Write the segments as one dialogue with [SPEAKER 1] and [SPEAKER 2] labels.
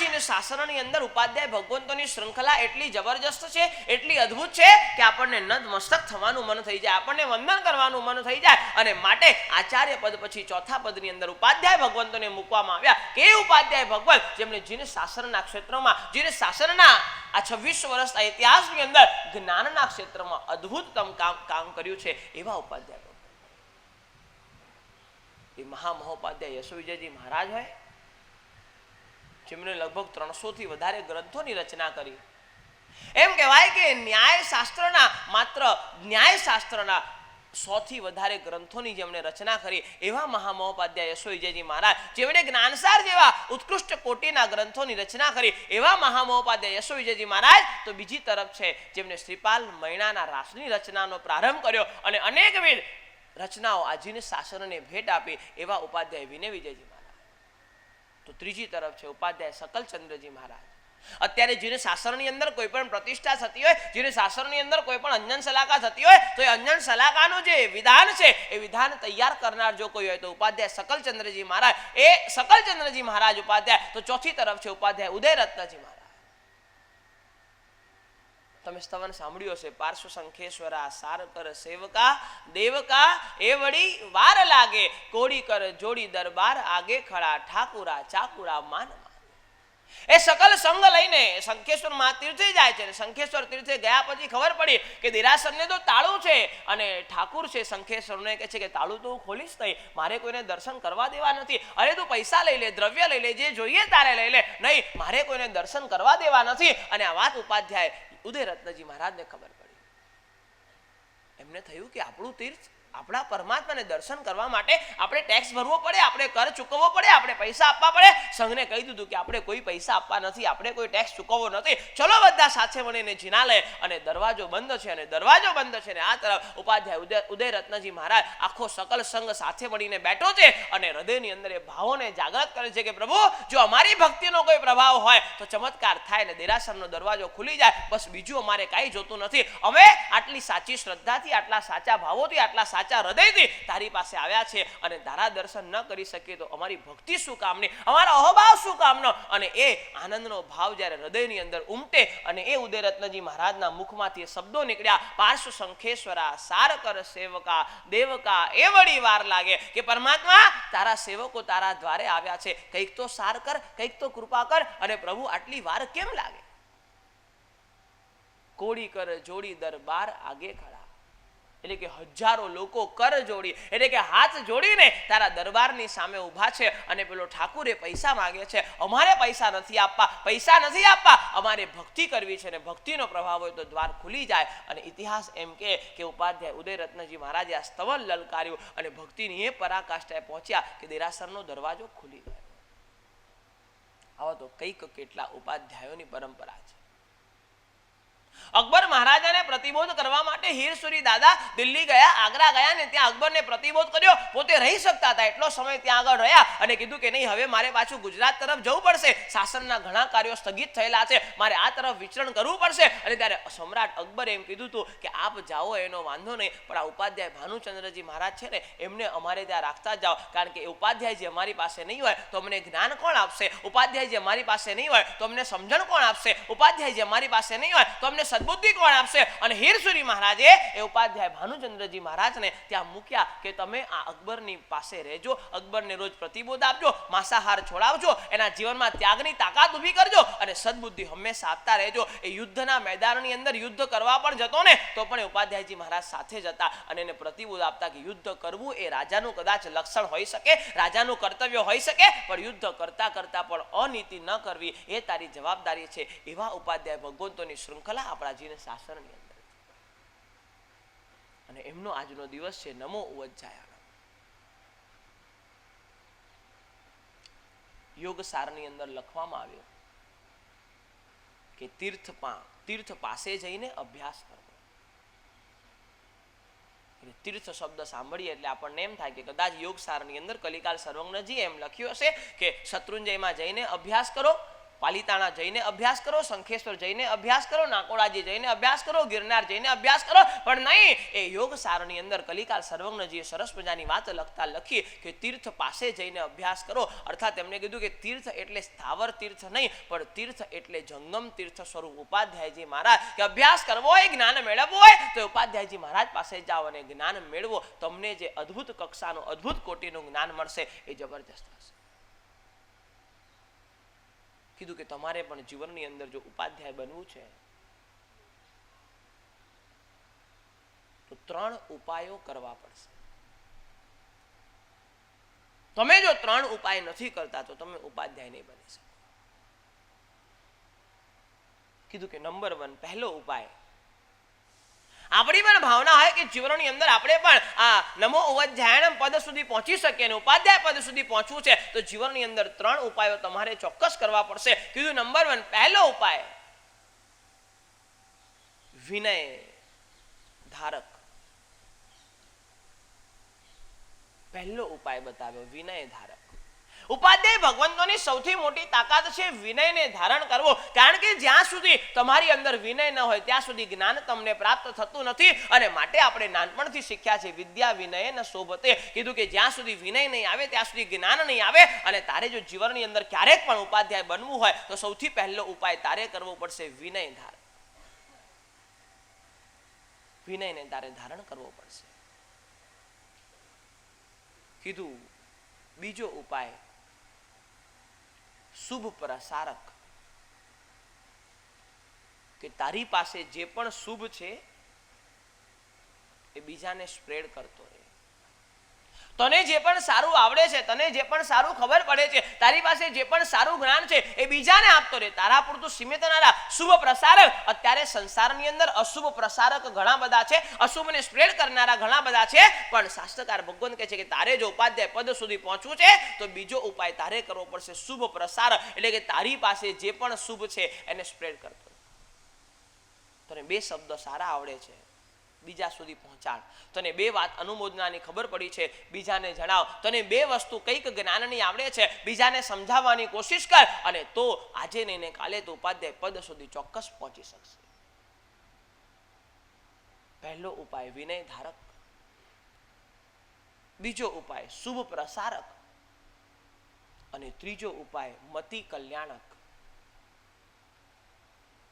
[SPEAKER 1] જીને શાસનની અંદર ઉપાધ્યાય ભગવંતોની શૃંખલા એટલી જબરજસ્ત છે, એટલી અદ્ભુત છે કે આપણને નતમસ્તક થવાનું મન થઈ જાય, આપણને વંદન કરવાનું મન થઈ જાય અને માટે આચાર્ય પદ પછી ચોથા પદની અંદર ઉપાધ્યાય ભગવંતોને મૂકવામાં આવ્યા. કે ઉપાધ્યાય ભગવંત? જેમણે જીને શાસનના ક્ષેત્રમાં, જીને શાસનના આ છવ્વીસ વર્ષના ઇતિહાસની અંદર જ્ઞાનના ક્ષેત્રમાં અદ્ભુતતમ કામ કામ કર્યું છે એવા ઉપાધ્યાય એ મહામહોપાધ્યાય યશો વિજયજી મહારાજ હોય જેમણે લગભગ ત્રણસો થી વધારે ગ્રંથોની રચના કરી. એમ કહેવાય કે ન્યાયશાસ્ત્રના, માત્ર ન્યાયશાસ્ત્રના સોથી વધારે ગ્રંથોની જેમણે રચના કરી, એવા મહામહોપાધ્યાય યશો વિજયજી મહારાજ, જેમણે જ્ઞાનસાર જેવા ઉત્કૃષ્ટ કોટીના ગ્રંથોની રચના કરી, એવા મહામહોપાધ્યાય યશો વિજયજી મહારાજ, તો બીજી તરફ છે, જેમણે શ્રીપાલ મૈણાના રાસની રચનાનો પ્રારંભ કર્યો અને અનેકવિધ રચનાઓ આજીને શાસનને ભેટ આપી, એવા ઉપાધ્યાય વિનય વિજયજી તો ત્રીજી તરફ છે ઉપાધ્યાય સકલચંદ્રજી મહારાજ. અત્યારે જેને શાસનની અંદર કોઈ પણ પ્રતિષ્ઠા થતી હોય, જેને શાસનની અંદર કોઈ પણ અંજન સલાકા થતી હોય, તો એ અંજન સલાકાનું જે વિધાન છે, એ વિધાન તૈયાર કરનાર જો કોઈ હોય તો ઉપાધ્યાય સકલચંદ્રજી મહારાજ. એ સકલચંદ્રજી મહારાજ ઉપાધ્યાય. તો ચોથી તરફ છે ઉપાધ્યાય ઉદયરત્નજી મહારાજ. તમે સ્તવન સાંભળ્યું હશે. પાર્શ્વ સંખેશ્વરા સાર કર સેવકા, દેવકા, એ વળી વાર લાગે. કોડી કર જોડી દરબાર આગે ખડા. ઠાકુરા ચાકુરા માન એ સકલ સંગ લઈને શંખેશ્વરમાં તીર્થે જાય છે. શંખેશ્વર તીર્થે ગયા પછી ખબર પડી કે દેરાસરને તો તાળું છે અને ઠાકુર છે. શંખેશ્વરને કહે છે કે તાળું તો ખોલીશ નહીં. મારે કોઈને દર્શન કરવા દેવા નથી. અરે તું પૈસા લઈ લે, દ્રવ્ય લઈ લે, જે જોઈએ તારે લઈ લે. નહીં, મારે કોઈને દર્શન કરવા દેવા નથી. અને આ વાત ઉપાધ્યાય ઉદયરત્નજી મહારાજને ખબર પડી. એમને થયું કે આપણું તીર્થ આપણા પરમાત્માને દર્શન કરવા માટે આપણે ટેક્સ ભરવો પડે, આપણે કર ચૂકવવો પડે, આપણે પૈસા આપવા પડે. સંઘને કહી દીધું કે આપણે કોઈ પૈસા આપવા નથી, આપણે કોઈ ટેક્સ ચૂકવવો નથી. ચલો બધા સાથે મળીને જીના લે અને દરવાજો બંધ છે અને દરવાજો બંધ છે અને આ તરફ ઉપાધ્યાય ઉદય રત્નજી મહારાજ આખો સકલ સંઘ સાથે મળીને બેઠો છે અને હૃદયની અંદર એ ભાવોને જાગૃત કરે છે કે પ્રભુ, જો અમારી ભક્તિનો કોઈ પ્રભાવ હોય તો ચમત્કાર થાય ને દેરાસરનો દરવાજો ખુલી જાય. બસ બીજું અમારે કાંઈ જોતું નથી. અમે આટલી સાચી શ્રદ્ધાથી, આટલા સાચા ભાવોથી, આટલા સાચા હૃદયથી તારી પાસે આવ્યા છે અને તારા દર્શન ન કરી શકીએ તો અમારી ભક્તિ શું કામની? અમારો અહોભાવ શું કામનો? અને એ આનંદનો ભાવ જ્યારે હૃદયની અંદર ઉમટે અને એ ઉદયરત્નજી મહારાજના મુખમાંથી શબ્દો નીકળ્યા, પાર્શ્વ શંખેશ્વરા, સારકર સેવકા, દેવકા, એ વળી વાર લાગે કે પરમાત્મા તારા સેવકો તારા દ્વારે આવ્યા છે. કંઈક તો સાર કર કંઈક તો કૃપા કર અને પ્રભુ આટલી વાર કેમ લાગે? કોડી કર, જોડી દરબાર, આગે ખડા. એટલે કે હજારો લોકો કર જોડી, એટલે કે હાથ જોડીને તારા દરબારની સામે ઊભા છે અને પેલો ઠાકુરે પૈસા માગે છે. અમારે પૈસા નથી આપવા, પૈસા નથી આપવા. અમારે ભક્તિ કરવી છે અને ભક્તિનો પ્રભાવ હોય તો દ્વાર ખુલી જાય. અને ઇતિહાસ એમ કે કે ઉપાધ્યાય ઉદયરત્નજી મહારાજે આ સ્તવન લલકાર્યું અને ભક્તિની એ પરાકાષ્ઠાએ પહોંચ્યા કે દેરાસરનો દરવાજો ખુલી ગયો. આવા તો કંઈક કેટલા ઉપાધ્યાયોની પરંપરા છે. અકબર મહારાજાને પ્રતિબોધ કરવા માટે હીરસુરી દાદા દિલ્હી ગયા, આગ્રા ગયા ને ત્યાં અકબરને પ્રતિબોધ કર્યો. પોતે રહી શકતા હતા, એટલો સમય ત્યાં આગળ રહ્યા અને કીધું કે નહીં, હવે મારે પાછું ગુજરાત તરફ જવું પડશે. શાસનના ઘણા કાર્યો સ્થગિત થયેલા છે. મારે આ તરફ વિચરણ કરવું પડશે. અને ત્યારે સમ્રાટ અકબરે એમ કીધું હતું કે, આપ જાઓ, એનો વાંધો નહીં, પણ આ ઉપાધ્યાય ભાનુચંદ્રજી મહારાજ છે ને, એમને અમારે ત્યાં રાખતા જાઓ. કારણ કે ઉપાધ્યાય જે અમારી પાસે નહીં હોય, તો અમને જ્ઞાન કોણ આપશે? ઉપાધ્યાય જે અમારી પાસે નહીં હોય, તો અમને સમજણ કોણ આપશે? ઉપાધ્યાય જે અમારી પાસે નહીં હોય, તો અમને સદબુદ્ધિ કોણ આપશે? અને હીરસુરી મહારાજે એ ઉપાધ્યાય ભાનુચંદ્રજી મહારાજને ત્યાં મૂક્યા કે તમે આ અકબરની પાસે રહેજો, અકબરને રોજ પ્રતિબોધ આપજો, માંસાહાર છોડાવજો, એના જીવનમાં ત્યાગની તાકાત ઊભી કરજો અને સદબુદ્ધિ હંમેશા આપતા રહેજો. એ યુદ્ધના મેદાનની અંદર યુદ્ધ કરવા પણ જતો ને, તો પણ ઉપાધ્યાયજી મહારાજ સાથે જતા અને એને પ્રતિબોધ આપતા કે યુદ્ધ કરવું એ રાજાનું કદાચ લક્ષણ હોઈ શકે, રાજાનું કર્તવ્ય હોઈ શકે, પણ યુદ્ધ કરતા કરતા પણ અનીતિ ન કરવી એ તારી જવાબદારી છે. એવા ઉપાધ્યાય ભગવંતોની શૃંખલા આપણા જીને શાસનની અંદર. અને એમનો આજનો દિવસ છે નમો ઉવજ્જાયાણ યોગ સારની અંદર લખવામાં આવ્યો કે તીર્થ તીર્થ પાસે જઈને અભ્યાસ કરવો. એટલે તીર્થ શબ્દ સાંભળીએ એટલે આપણને એમ થાય કે કદાચ યોગ સારની અંદર કલિકાલ સર્વજ્ઞજી એમ લખ્યું હશે કે શત્રુંજયમાં જઈને અભ્યાસ કરો પાલિતાણા જઈને અભ્યાસ કરો, શંખેશ્વર જઈને અભ્યાસ કરો, નાકોડાજી જઈને અભ્યાસ કરો, ગિરનાર જઈને અભ્યાસ કરો. પણ નહીં, એ યોગ સારની અંદર કલિકાલ સર્વજ્ઞજીએ સરસ મજાની વાત લખતા લખી કે તીર્થ પાસે જઈને અભ્યાસ કરો. અર્થાત એમણે કીધું કે તીર્થ એટલે સ્થાવર તીર્થ નહીં, પણ તીર્થ એટલે જંગમ તીર્થ સ્વરૂપ ઉપાધ્યાયજી મહારાજ કે અભ્યાસ કરવો હોય, જ્ઞાન મેળવવું હોય, તો ઉપાધ્યાયજી મહારાજ પાસે જાઓ અને જ્ઞાન મેળવો. તમને જે અદ્ભુત કક્ષાનું, અદ્ભુત કોટીનું જ્ઞાન મળશે, એ જબરજસ્ત હશે. કીધું કે તમારે પણ જીવનની અંદર જો ઉપાધ્યાય બનવું છે, તો ત્રણ ઉપાયો કરવા પડશે. તમે જો ત્રણ ઉપાય નથી કરતા, તો તમે ઉપાધ્યાય નહીં બની શકો. કીધું કે નંબર વન પહેલો ઉપાય આપણી પણ ભાવના હોય કે જીવનની અંદર આપણે પણ આ નમો અવધ્યાયણમ પદ સુધી પહોંચી શકીએ અને ઉપાધ્યાય પદ સુધી પહોંચવું છે, તો જીવનની અંદર ત્રણ ઉપાયો તમારે ચોક્કસ કરવા પડશે. કીધું નંબર વન પહેલો ઉપાય, વિનય ધારક. પહેલો ઉપાય બતાવ્યો, વિનય ધારક. ઉપાધ્યાય ભગવંતોની સૌથી મોટી તાકાત છે વિનયને ધારણ કરવો. કારણ કે જ્યાં સુધી તમારી અંદર વિનય ન હોય, ત્યાં સુધી જ્ઞાન તમને પ્રાપ્ત થતું નથી અને માટે આપણે નાનપણથી શીખ્યા છે વિદ્યા વિનય ન શોભતે. કીધું કે જ્યાં સુધી વિનય નહીં આવે, ત્યાં સુધી જ્ઞાન નહીં આવે અને તારે જો જીવનની અંદર ક્યારેક પણ ઉપાધ્યાય બનવું હોય, તો સૌથી પહેલો ઉપાય તારે કરવો પડશે વિનય ધારણ. વિનયને તારે ધારણ કરવો પડશે. કીધું, બીજો ઉપાય શુભ પ્રસારક કે તારી પાસે જે પણ શુભ છે એ બીજાને સ્પ્રેડ કરતો રહે. તને જે પણ સારું આવડે છે, તને જે પણ સારું ખબર પડે છે, તારી પાસે જે પણ સારું જ્ઞાન છે, એ બીજાને આપતો રહે તારા પૂરતું સીમિત ના. શુભ પ્રસારક અત્યારે સંસારની અંદર અશુભ પ્રસારક ઘણા બધા છે. અશુભને સ્પ્રેડ કરનારા ઘણા બધા છે. પણ શાસ્ત્રકાર ભગવાન કહે છે કે તારે જો ઉપાધ્યાય પદ સુધી પહોંચવું છે, તો બીજો ઉપાય તારે કરવો પડશે. શુભ પ્રસારક એટલે કે તારી પાસે જે પણ શુભ છે, એને સ્પ્રેડ કરતો તને બે શબ્દ સારા આવડે છે. બીજા સુધી પહોંચાડ. તને બે વાત અનુમોદનાની ખબર પડી છે, બીજાને જણાવ. તને બે વસ્તુ કંઈક જ્ઞાનની આવડે છે, બીજાને સમજાવવાની કોશિશ કર અને તો આજે નહીં કાલે તો ઉપાધ્યાય પદ સુધી ચોક્કસ પહોંચી શકશે. પહેલો ઉપાય વિનય ધારક. બીજો ઉપાય શુભ પ્રસારક. અને ત્રીજો ઉપાય મતિ કલ્યાણક.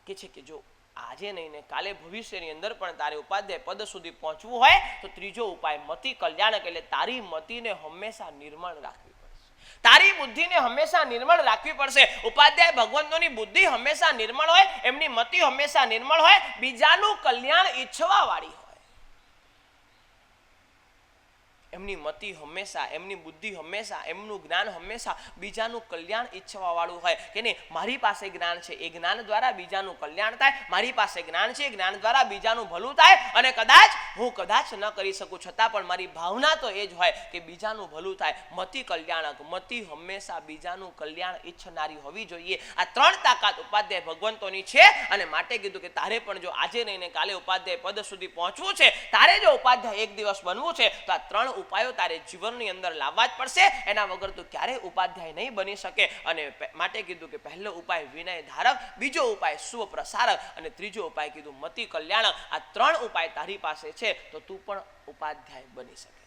[SPEAKER 1] કે છે કે જો આજે નહીં ને કાલે ભવિષ્યની અંદર પણ તારે ઉપાધ્યાય પદ સુધી પહોંચવું હોય તો ત્રીજો ઉપાય મતિ કલ્યાણક એટલે તારી મતિને હંમેશા નિર્મળ રાખવી પડશે. તારી બુદ્ધિને હંમેશા નિર્મળ રાખવી પડશે. ઉપાધ્યાય ભગવંતોની બુદ્ધિ હંમેશા નિર્મળ હોય, એમની મતિ હંમેશા નિર્મળ હોય, બીજાનું કલ્યાણ ઈચ્છવા વાળી હોય. એમની મતિ હંમેશા, એમની બુદ્ધિ હંમેશા, એમનું જ્ઞાન હંમેશા બીજાનું કલ્યાણ ઈચ્છવા વાળું હોય. કે નહીં? મારી પાસે જ્ઞાન છે. એ જ્ઞાન દ્વારા બીજાનું કલ્યાણ થાય. મારી પાસે જ્ઞાન છે. જ્ઞાન દ્વારા બીજાનું ભલું થાય. અને કદાચ હું કદાચ ન કરી શકું. છતાં પણ મારી ભાવના તો એ જ હોય કે બીજાનું ભલું થાય. મતિ કલ્યાણક. મતિ હંમેશા બીજાનું કલ્યાણ ઈચ્છનારી હોવી જોઈએ. આ ત્રણ તાકાત ઉપાધ્યાય ભગવંતોની છે. અને માટે કીધું કે તારે પણ જો આજે નહીં કાલે ઉપાધ્યાય પદ સુધી પહોંચવું છે, તારે જો ઉપાધ્યાય એક દિવસ બનવું છે, તો આ ત્રણ ઉપાયો તારે જીવનની અંદર લાવવા જ પડશે. એના વગર તો ક્યારેય ઉપાધ્યાય નહીં બની શકે. અને માટે કીધું કે પહેલો ઉપાય વિનય ધારક, બીજો ઉપાય સ્વ પ્રસારક અને ત્રીજો ઉપાય કીધું મતિ કલ્યાણક આ ત્રણ ઉપાય તારી પાસે છે, તો તું પણ ઉપાધ્યાય બની શકે.